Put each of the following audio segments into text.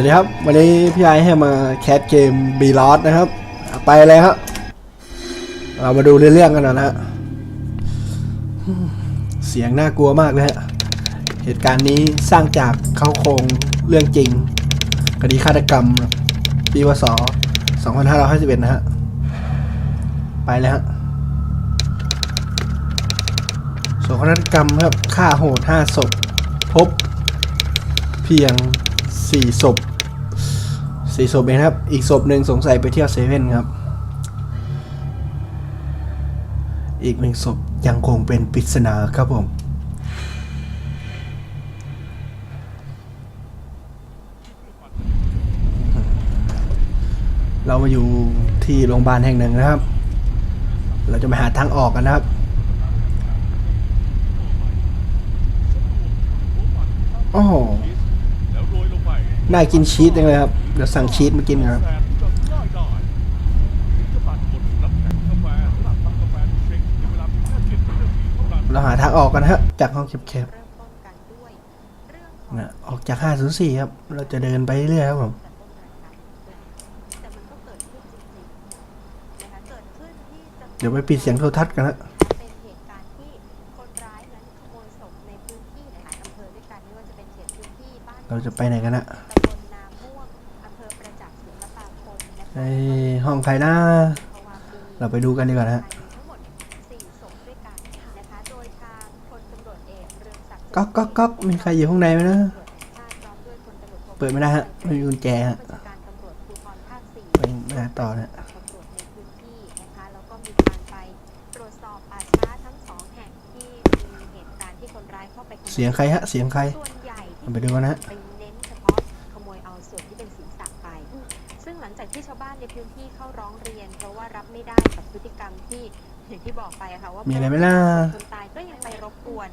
วัสดีครับ วันนี้พี่ไอให้มาแคสเกมบีลอสนะครับ ไปเลยครับเรามาดูเรื่องกันนะฮะเสียงน่ากลัวมากเลยฮะเหตุการณ์นี้สร้างจากเข้าโครงเรื่องจริงคดีฆาตกรรม ปีวศ2551 นะฮะ ไปเลยฮะโศกนาฏกรรมครับฆ่าโหดห้าศพ พบเพียงสี่ศพ สี่ศพเองครับ อีกศพหนึ่งสงสัยไปเที่ยวเซเว่นครับ อีกหนึ่งศพยังคงเป็นปริศนาครับผมเรามาอยู่ที่โรงพยาบาลแห่งหนึ่งนะครับ เราจะมาหาทางออกกันนะครับ โอ้โหแล้วโรยลงไปน่ากินชีสจังเลยครับ เดี๋ยวสั่งชีสมากินครับแสนจำง่ายได้ถึงจะตัดบนน้ำแข็งกาแฟสำหรับทำกาแฟเช็คในเวลาเพียงแค่เจ็ดวินาทีเท่านั้นเราหาทางออกกันนะฮะ จากห้องแคบเริ่มต้นกันด้วยเรื่องของๆนะออกจาก 504 ครับ เราจะเดินไปเรื่อยๆครับผมแต่ต้นรายการแต่มันก็เกิดขึ้นจริงๆนะคะเกิดขึ้นที่จังหวัดเดี๋ยวไปปิดเสียงโทรทัศน์กันนะเป็นเหตุการณ์ที่คนร้ายนั้นขโมยศพในพื้นที่หลายๆอำเภอด้วยกันไม่ว่าจะเป็นเขตพื้นที่บ้านเราจะไปไหนกันนะ ไอห้องใครนะภาเราไปดูกันดีกว่านะฮะก๊อกก๊อกก๊อกมีใครอยู่ข้างในไหมนะ เปิดไม่ได้ฮะไม่มีกุญแจฮะผู้บัญชาการตำรวจภูธรภาคสี่ไปมาต่อนะกับตำรวจในพื้นที่นะคะแล้วก็มีกาต่องแห่งที่มีเหตุการณ์ที่คนร้ายเสียงใครฮะ เสียงใคร ไปดูกันนะ อย่างที่บอกไปอะค่ะว่ามีมีอะไรไหมล่ะ คนตายก็ยังไปรบกวน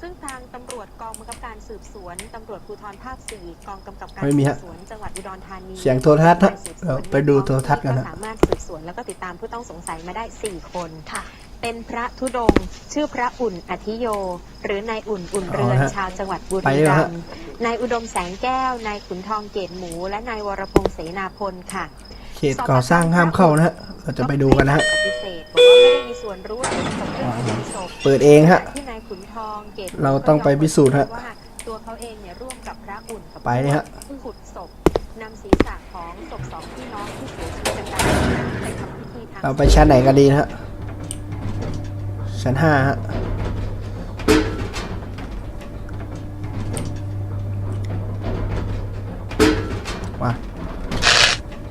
ซึ่งทางตำรวจกองบังคับการสืบสวนตำรวจภูธรภาคสี่กองกำกับการไม่มีสืฮะบสวนจังหวัดอุดรธานีเสียงโทรทัศน์ฮะเราไปดูโทรทัศน์กันก็นะสามารถสืบสวนแล้วก็ติดตามผู้ต้องสงสัยมาได้4คน ค่ะ เป็นพระธุดงค์ชื่อพระอุ่นอธิโย หรือนายอุ่นอุ่นเรือนเอาละฮะชาวจังหวัดบุไปรีเลยรัฮะ มย์นายอุดมแสงแก้วนายขุนทองเกตหมู และนายวรพงษ์เสนาพลค่ะ เขตก่อสร้างห้ามเข้านะฮะ เราจะไปดูกันนะฮะ ปฏิเสธบอกว่าไม่ได้มี ส่วนรู้เห็นกับเรื่องที่เป็นศพเปิดเองฮะ ที่นายขุนทองเกตเราต้องไปพิสูจน์ฮะ ว่าตัวเขาเองเนี่ยร่วมกับพระอุ่นกับไปเลยฮะขุดศพนำศีรษะของศพสองพี่น้องที่เสียชีวิตจากการไปทำพิธีทางเราไปชั้นไหนกันดีนะฮะ ชั้นห้าฮะ มา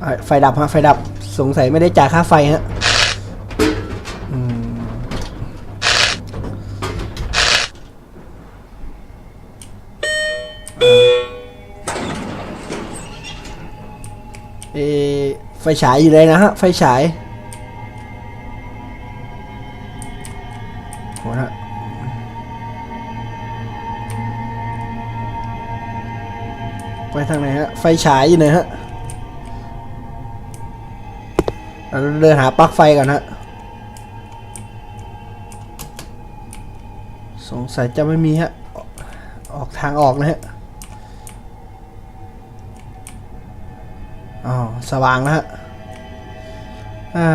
เอ้ยไฟดับฮะ ไฟดับ สงสัยไม่ได้จ่ายค่าไฟฮะ ไฟฉายอยู่เลยนะฮะ ไฟฉายโหนะไปทางไหนฮะ ไฟฉายอยู่ไหนฮะเราเดินหาปลั๊กไฟก่อนฮะ สงสัยจะไม่มีฮะ ออกออกทางออกนะฮะ อ๋อสว่างแล้วฮะ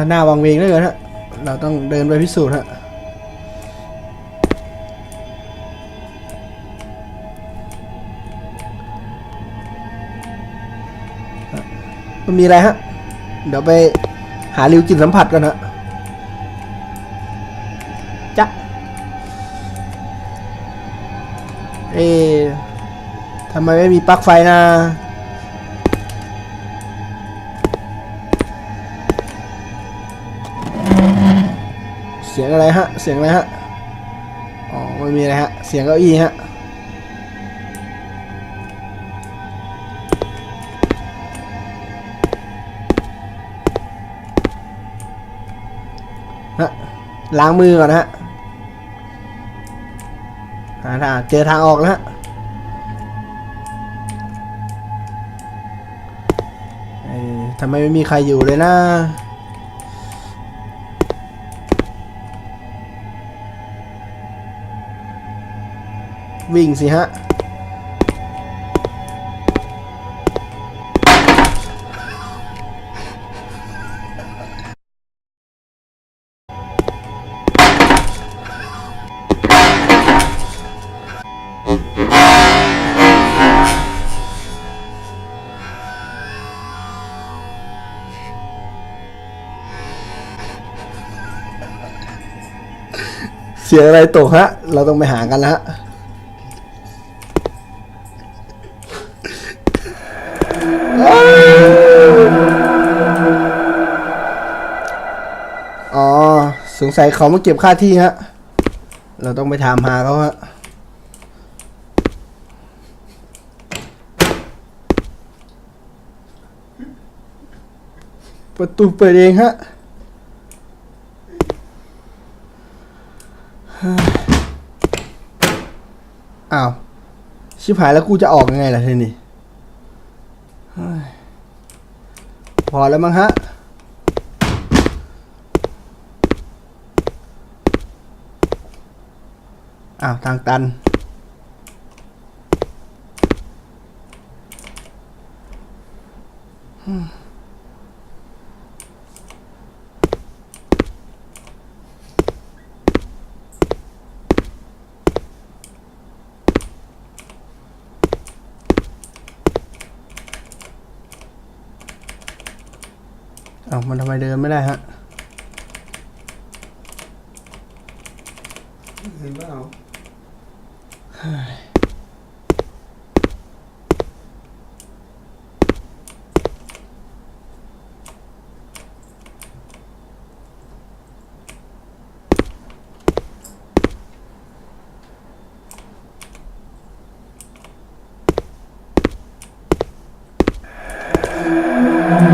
หน้าวังเวงเหลยฮะ เราต้องเดินไปพิสูจน์ฮะมันมีอะไรฮะ เดี๋ยวไปหาริวจิตสัมผัสกันฮะจ๊ะเอ๊ะทำไมไม่มีปลั๊กไฟนะ สียงอะไรฮะ เสียงอะไรฮะ อ๋อไม่มีอะไรฮะ เสียงเก้าอี้ฮะ ฮะ ล้างมือก่อนนะฮะหาทางเจอทางออกแล้วฮะทำไมไม่มีใครอยู่เลยนะ วิ่งสิฮะ เสียงอะไรตกฮะ เราต้องไปหากันแล้วฮะ งสัยเขามาเก็บค่าที่ฮะ เราต้องไปถามหาเขาฮะ ประตูเปิดเองฮะอ้าว ชิบหายแล้วกูจะออกยังไงล่ะทีนี้พอแล้วมั้งฮะ อ้าวทางตันอ้าวมันทำไมเดินไม่ได้ฮะ เห็นเปล่า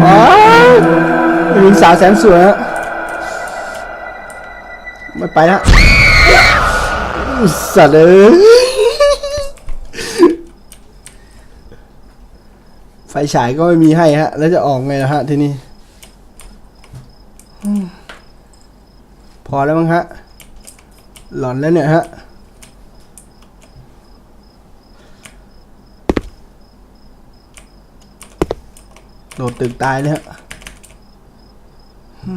ว้าวหญิง สาวแสนสวยฮะไม่ไปละสัตว์เอ้ยไฟฉายก็ไม่มีให้ฮะ แล้วจะออกไงล่ะฮะทีนี้ พอแล้วมั้งฮะ หลอนแล้วเนี่ยฮะโดดตึกตายเลยฮะ เฮ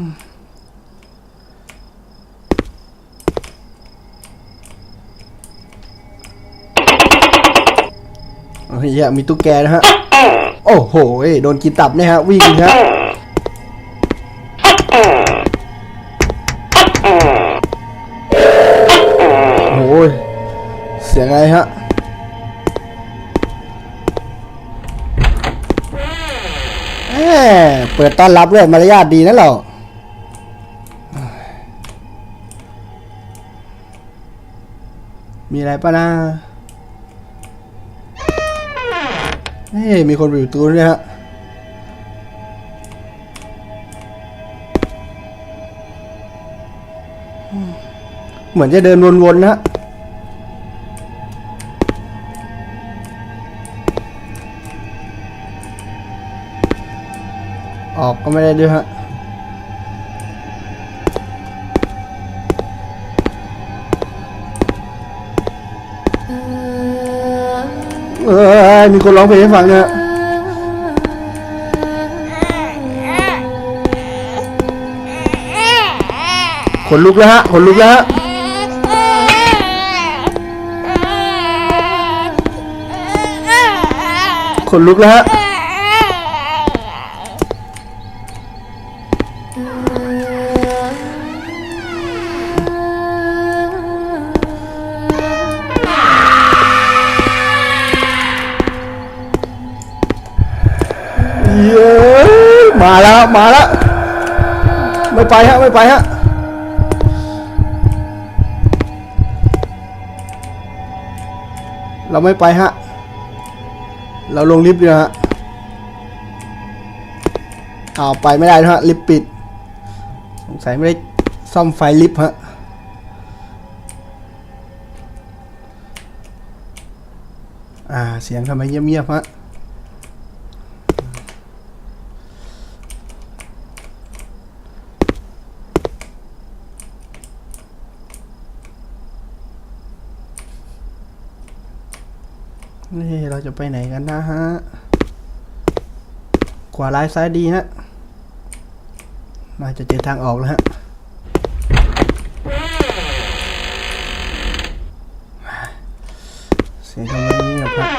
ียมีตุ๊กแกนะฮะ โอ้โห โดนกินตับเนี่ยฮะ วิ่งฮะโอ้ย เสียงอะไรฮะแหมเปิดต้อนรับด้วยมารยาทดีนะเรา มีอะไรปะนะเฮ้ยมีคนอยู่ตู้ด้วยฮะเหมือนจะเดินวนๆนะฮะออกก็ไม่ได้ด้วยฮะ มีคนร้องเพลงให้ฟังเนี่ยฮะขนลุกแล้วฮะขนลุกแล้วฮะขนลุกแล้วฮะ เย้มาแล้วมาแล้วไม่ไปฮะไม่ไปฮะเราไม่ไปฮะ เราลงลิฟต์ดีฮะเอาไปไม่ได้นะฮะลิฟต์ปิด สงสัยไม่ได้ซ่อมไฟลิฟต์ฮะ อ่า เสียงทำไมเงียบๆฮะ นี่เราจะไปไหนกันนะฮะขวาร้ายซ้ายดีฮะน่าจะเจอทางออกแล้วฮะเสียงทำไมเงียบครับ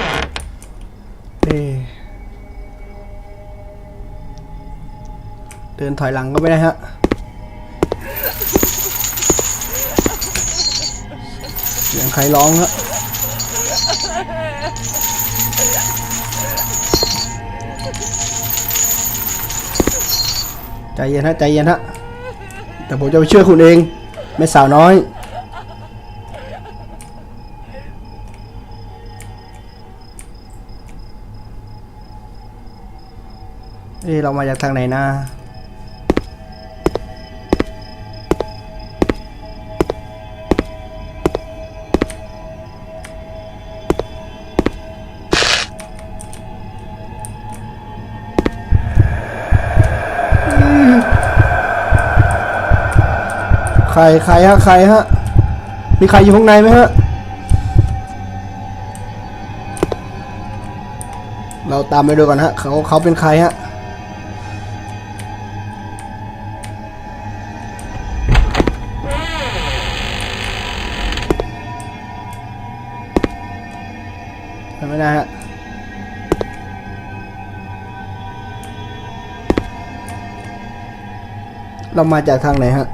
เอ๊ะเดินถอยหลังก็ไม่ได้ฮะเสียงใครร้องฮะ ใจเย็นฮะใจเย็นฮะแต่ผมจะไปช่วยคุณเองแม่สาวน้อยเอ้เรามาจากทางไหนนะ รใครฮะใครฮะมีใครอยู่ข้างในไหมฮะเราตามไปดูก่อนฮะเขาเขาเป็นใครฮะทำไม่ได้ฮะเรามาจากทางไหนฮะ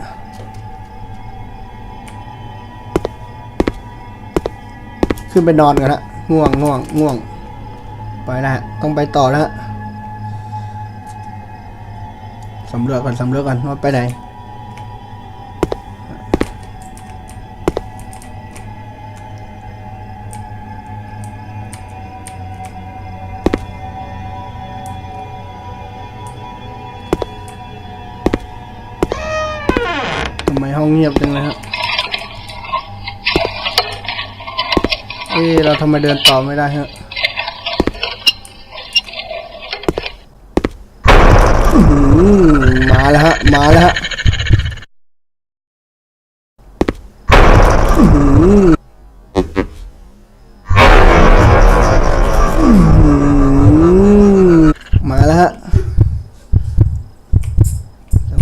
ขึ้นไปนอนกันฮะง่วงง่วงง่วง ไปนะฮะ ต้องไปต่อแล้วฮะสำรวจก่อนสำรวจก่อนว่าไปไหนทำไมห้องเงียบจังเลยฮะ เอ๊เราทำไมเดินต่อไม่ได้ฮะมาแล้วฮะ มาแล้วฮะมาแล้วฮะ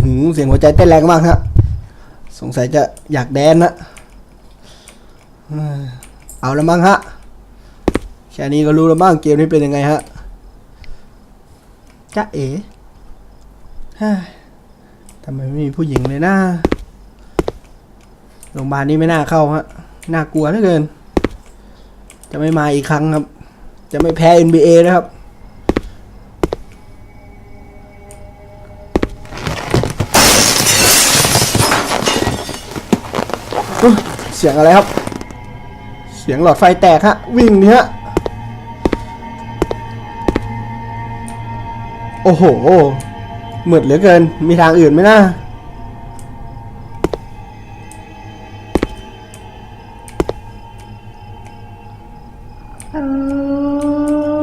หือเสียงหัวใจเต้นแรงมากฮะ สงสัยจะอยากแดนนะ เอาแล้วมั้งฮะ แค่นี้ก็รู้แล้วมั้งเกมนี้เป็นยังไงฮะจ๊ะเอ๋ทำไมไม่มีผู้หญิงเลยนะโรงพยาบาลนี้ไม่น่าเข้าฮะ น่ากลัวเหลือเกิน จะไม่มาอีกครั้งครับ จะไม่แพ้ NBA นะครับ เสียงอะไรครับ เสียงหลอดไฟแตกฮะ วิ่งดิฮะโอ้โหมืดเหลือเกิน มีทางอื่นไหมนะ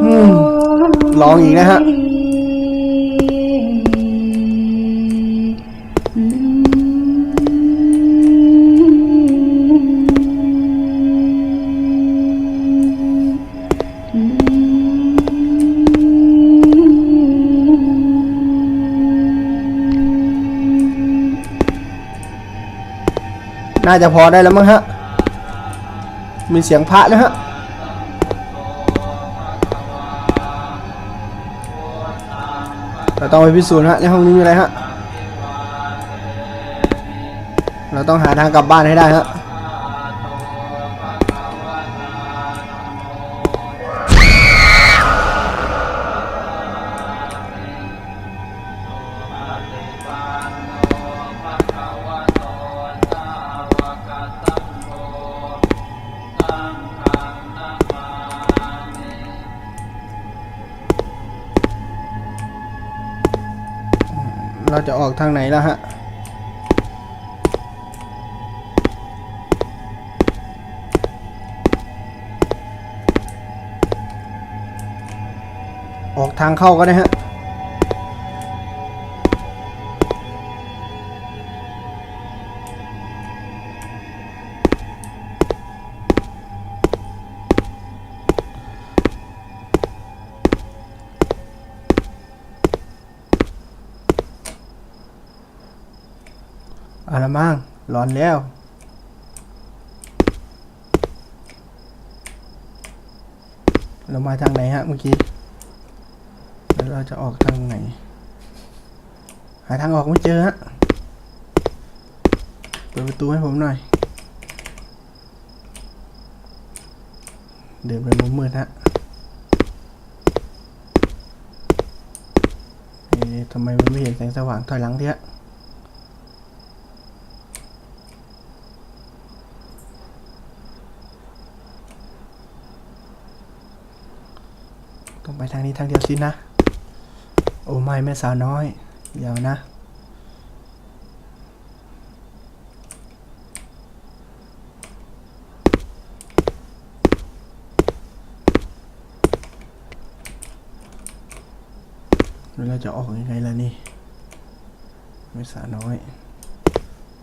อืมลองอีกนะฮะ น่าจะพอได้แล้วมั้งฮะ มีเสียงพระนะฮะ เราต้องไปพิสูจน์ฮะ ในห้องนี้มีอะไรฮะ เราต้องหาทางกลับบ้านให้ได้ฮะ ออกทางไหนแล้วฮะออกทางเข้าก็ได้ฮะ อาละมั่งร้อนแล้ว เรามาทางไหนฮะเมื่อกี้แล้วเราจะออกทางไหน หาทางออกไม่เจอฮะ เปิดประตูให้ผมหน่อย เดินไปมุมมืดฮะเอ๊ะทำไมมันไม่เห็นแสงสว่างถอยหลังเถอะ ต้องไปทางนี้ทางเดียวสินะ โอ้ไม่แม่สาวน้อย เดี๋ยวนะแล้วเราจะออกยังไงล่ะนี่ไม่สาน้อย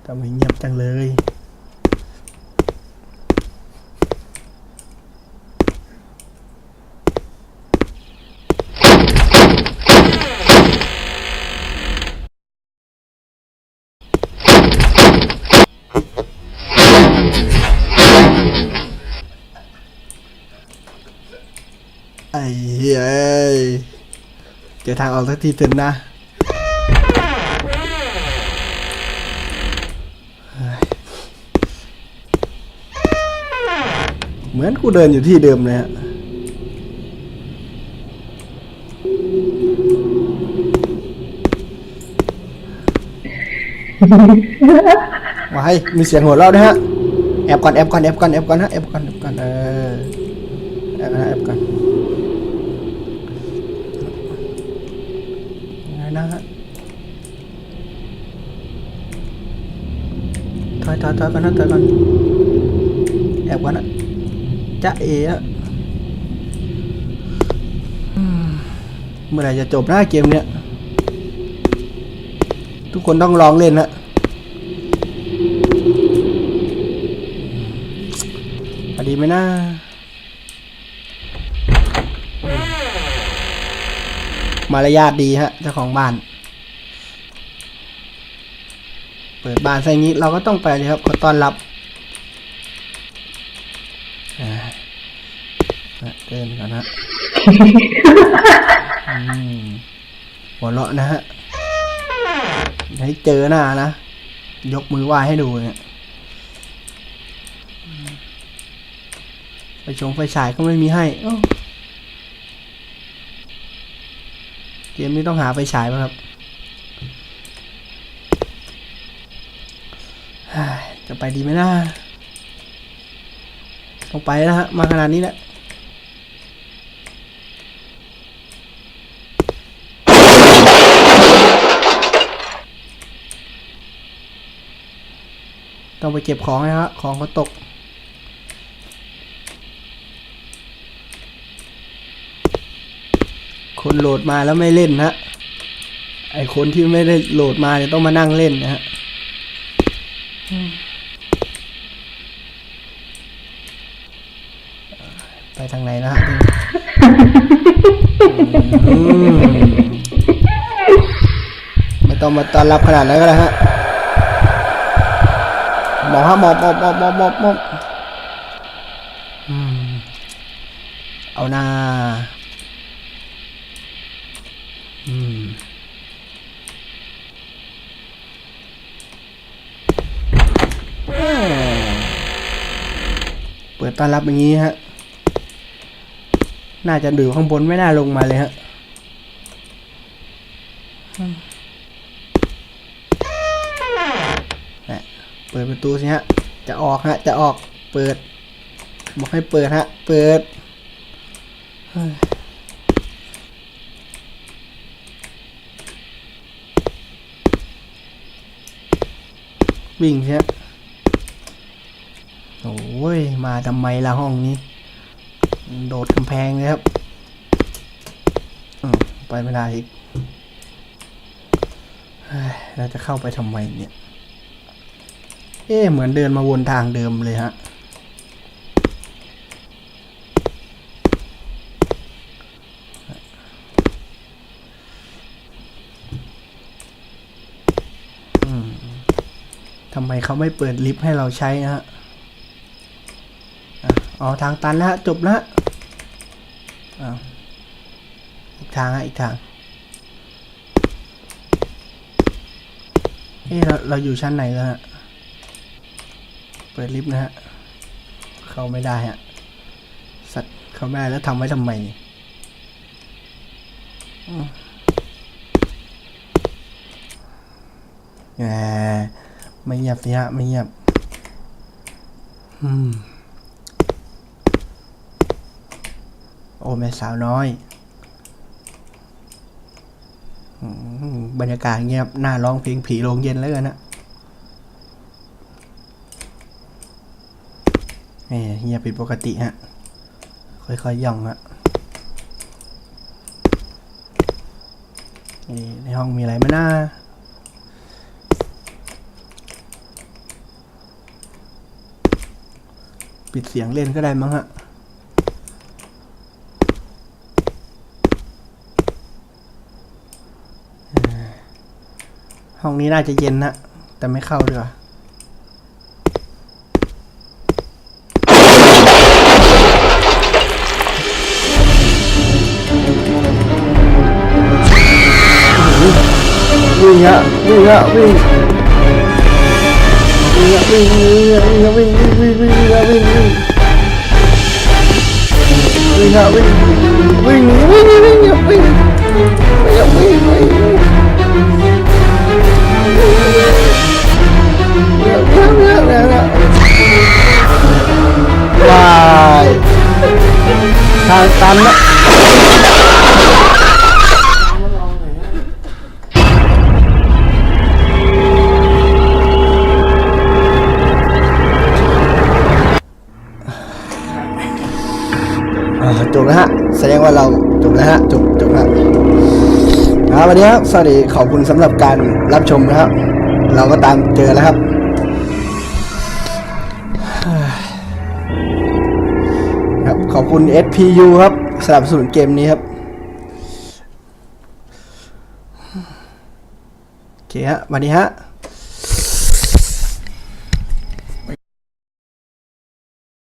ทำไมเงียบจังเลย ไอ้เหี้ยเจอทางออกสักทีเถอะนะเหมือนกูเดินอยู่ที่เดิมเลยฮะว้ายมีเสียงหัวเราะด้วยฮะ แอบก่อน แอบก่อน แอบก่อน แอบก่อนฮะ แอบก่อนแอบก่อนเออแอบก่อนนะแอบก่อน ยังไง นะฮะถอยถอยถอยก่อนนะถอยก่อนแอบก่อนนะจะเอ๋อะเมื่อไหร่จะจบหน้าเกมเนี้ยทุกคนต้องลองเล่นนะพอดีไหมนะ มารยาทดีฮะเจ้าของบ้าน เปิดบ้านใส่งี้เราก็ต้องไปเลยครับขอต้อนรับเดินก่อนฮะหัวเราะนะฮะให้เจอหน้านะ ยกมือไหว้ให้ดูเนี่ยไปชงไฟฉายก็ไม่มีให้โอ้ เกมนี้ต้องหาไฟฉายป่ะครับ จะไปดีไหมนะต้องไปแล้วฮะ มาขนาดนี้แล้วต้องไปเก็บของนะฮะของเขาตก คนโหลดมาแล้วไม่เล่นนะไอคนที่ไม่ได้โหลดมาเนี่ยต้องมานั่งเล่นนะฮะไปทางไหนนะฮะมไม่ต้องมาต้อนรับขนาดนั้นก็ได้ฮะหมอบฮะหมอบหมอบหมอบหมอบหมอหมอเอาหน้า อืมเปิดต้อนรับอย่างนี้ฮะ น่าจะดูข้างบนไม่น่าลงมาเลยฮะอืมน่ะเปิดประตูสิฮะ จะออกฮะ จะออก เปิด บอกให้เปิดฮะ เปิดเฮ้ยวิ่งใช่โอ้ย มา ทำไมละห้องนี้ โดดกำแพงเลยครับไปไม่ได้อีกเราจะเข้าไปทำไมเนี่ย เอ๊เหมือนเดินมาวนทางเดิมเลยฮะ ทำไมเขาไม่เปิดลิฟต์ให้เราใช้นะฮะ อ๋อทางตันแล้วฮะจบแล้วอ้าวอีกทางฮะอีกทางเอ้เราเราอยู่ชั้นไหนแล้วฮะเปิดลิฟต์นะฮะเข้าไม่ได้ฮะสัตว์เข้าไม่ได้แล้วทำไว้ทำไมเนี่ยอืมแหมไม่เงียบสิฮะไม่เงียบ อืม อ้แม่สาวน้อยบรรยากาศเงียบน่าร้องเพลงผีโรงเย็นแล้วกันนะแหมเงียบผิดปกติฮะ ค่อยๆย่องฮะนี่ในห้องมีอะไรไหมนะปิดเสียงเล่นก็ได้มั้งฮะ ห้องนี้น่าจะเย็นนะ แต่ไม่เข้าดีกว่าวิ่งฮะวิ่งฮะวิ่งวิ่งฮะวิ่งวิ่งวิ่งวิ่งวิ่งวิ่งวิ่งวิ่งวิ่งวิ่งวิ่งฮะวิ่งวิ่งวิ่งวิ่งวิ่งวิ่งวิ่งวิ่งวิ่ง ทางตันนะจบแล้วฮะ แสดงว่าเราจบแล้วฮะ จบจบแล้วครับวันนี้ครับ สวัสดีขอบคุณสำหรับการรับชมนะครับ เราก็ตามเจอแล้วครับ อบคุณ SPU ครับสนับสนุนเกมนี้ครับ โอเคฮะวันนี้ฮะ